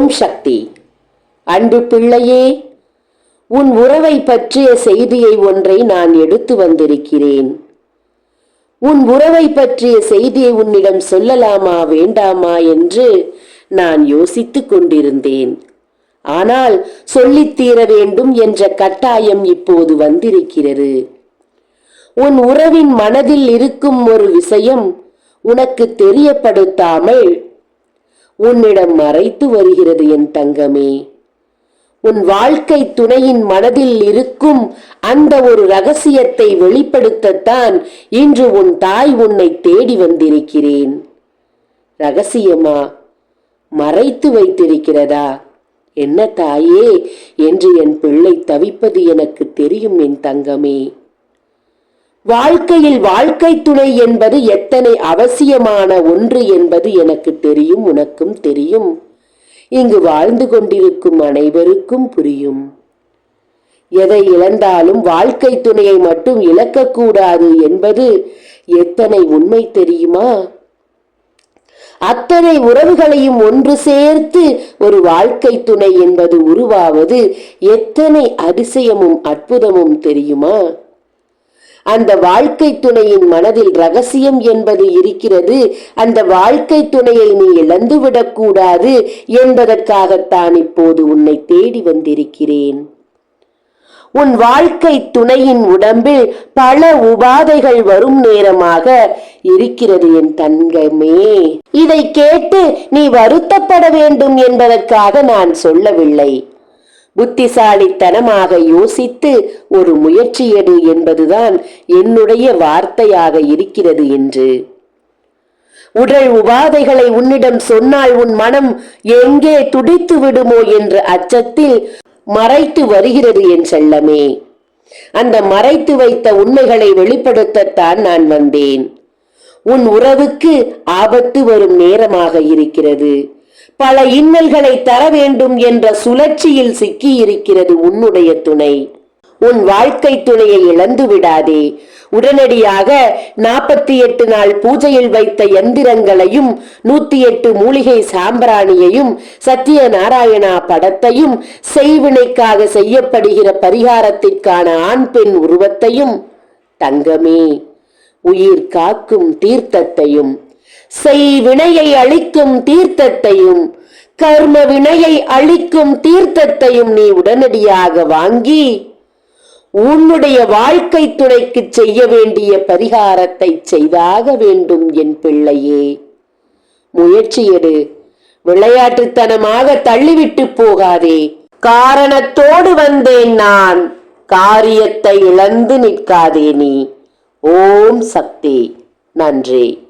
ஓம் சக்தி. அன்பு பிள்ளையே உன் உறவை பற்றிய செய்தியை ஒன்றை நான் எடுத்து வந்திருக்கிறேன். உன் உறவை பற்றிய செய்தியை உன்னிடம் சொல்லலாமா வேண்டாமா என்று நான் யோசித்துக் கொண்டிருந்தேன். ஆனால் சொல்லித்தீர வேண்டும் என்ற கட்டாயம் இப்போது வந்திருக்கிறது. உன் உறவின் மனதில் இருக்கும் ஒரு விஷயம் உனக்கு தெரியப்படுத்தாமல் உன்னிடம் மறைத்து வருகிறது என் தங்கமே. உன் வாழ்க்கை துணையின் மனதில் இருக்கும் அந்த ஒரு ரகசியத்தை வெளிப்படுத்தத்தான் இன்று உன் தாய் உன்னை தேடி வந்திருக்கிறேன். ரகசியமா? மறைத்து வைத்திருக்கிறதா? என்ன தாயே? என்று என் பிள்ளை தவிப்பது எனக்கு தெரியும் என் தங்கமே. வாழ்க்கையில் வாழ்க்கை துணை என்பது எத்தனை அவசியமான ஒன்று என்பது எனக்கு தெரியும் உனக்கும் தெரியும். இங்கு வாழ்ந்து கொண்டிருக்கும் அனைவருக்கும் புரியும். எதை இழந்தாலும் வாழ்க்கை துணையை மட்டும் இழக்கக்கூடாது என்பது எத்தனை உண்மை தெரியுமா? அத்தனை உறவுகளையும் ஒன்று சேர்த்து ஒரு வாழ்க்கை துணை என்பது உருவாவது எத்தனை அதிசயமும் அற்புதமும் தெரியுமா? அந்த வாழ்க்கை துணையின் மனதில் ரகசியம் என்பது இருக்கிறது. அந்த வாழ்க்கை துணையை நீ இழந்துவிடக்கூடாது என்பதற்காகத்தான் இப்போது உன்னை தேடி வந்திருக்கிறேன். உன் வாழ்க்கை துணையின் உடம்பில் பல உபாதைகள் வரும் நேரமாக இருக்கிறது என் தங்கமே. இதை கேட்டு நீ வருத்தப்பட வேண்டும் என்பதற்காக நான் சொல்லவில்லை. புத்திசாலித்தனமாக யோசித்து ஒரு முயற்சி எடு என்பதுதான் என்னுடைய வார்த்தையாக இருக்கிறது என்று. உடல் உபாதைகளை உன்னிடம் சொன்னால் உன் மனம் எங்கே துடித்து விடுமோ என்ற அச்சத்தில் மறைத்து வருகிறது என் செல்லமே. அந்த மறைத்து வைத்த உண்மைகளை வெளிப்படுத்தத்தான் நான் வந்தேன். உன் உறவுக்கு ஆபத்து வரும் நேரமாக இருக்கிறது. பல இன்னல்களை தர வேண்டும் என்ற சுழற்சியில் சிக்கி இருக்கிறது உன்னுடைய துணை. உன் வாழ்க்கை துணையை இழந்து விடாதே. உடனடியாக நாற்பத்தி எட்டு நாள் பூஜையில் வைத்த எந்திரங்களையும் நூத்தி எட்டு மூலிகை சாம்பிராணியையும் சத்திய நாராயணா படத்தையும் செய்வினைக்காக செய்யப்படுகிற பரிகாரத்திற்கான ஆண் பெண் உருவத்தையும் தங்கமே. உயிர் காக்கும் தீர்த்தத்தையும் செய் வினையை அளிக்கும் தீர்த்தத்தையும் கர்ம வினையை அளிக்கும் தீர்த்தத்தையும் நீ உடனடியாக வாங்கி உன்னுடைய வாழ்க்கை துணைக்கு செய்ய வேண்டிய பரிகாரத்தை செய்தாக வேண்டும் என் பிள்ளையே. முயற்சி எடு. விளையாட்டுத்தனமாக தள்ளிவிட்டு போகாதே. காரணத்தோடு வந்தேன் நான். காரியத்தை இழந்து நிற்காதே நீ. ஓம் சக்தி. நன்றி.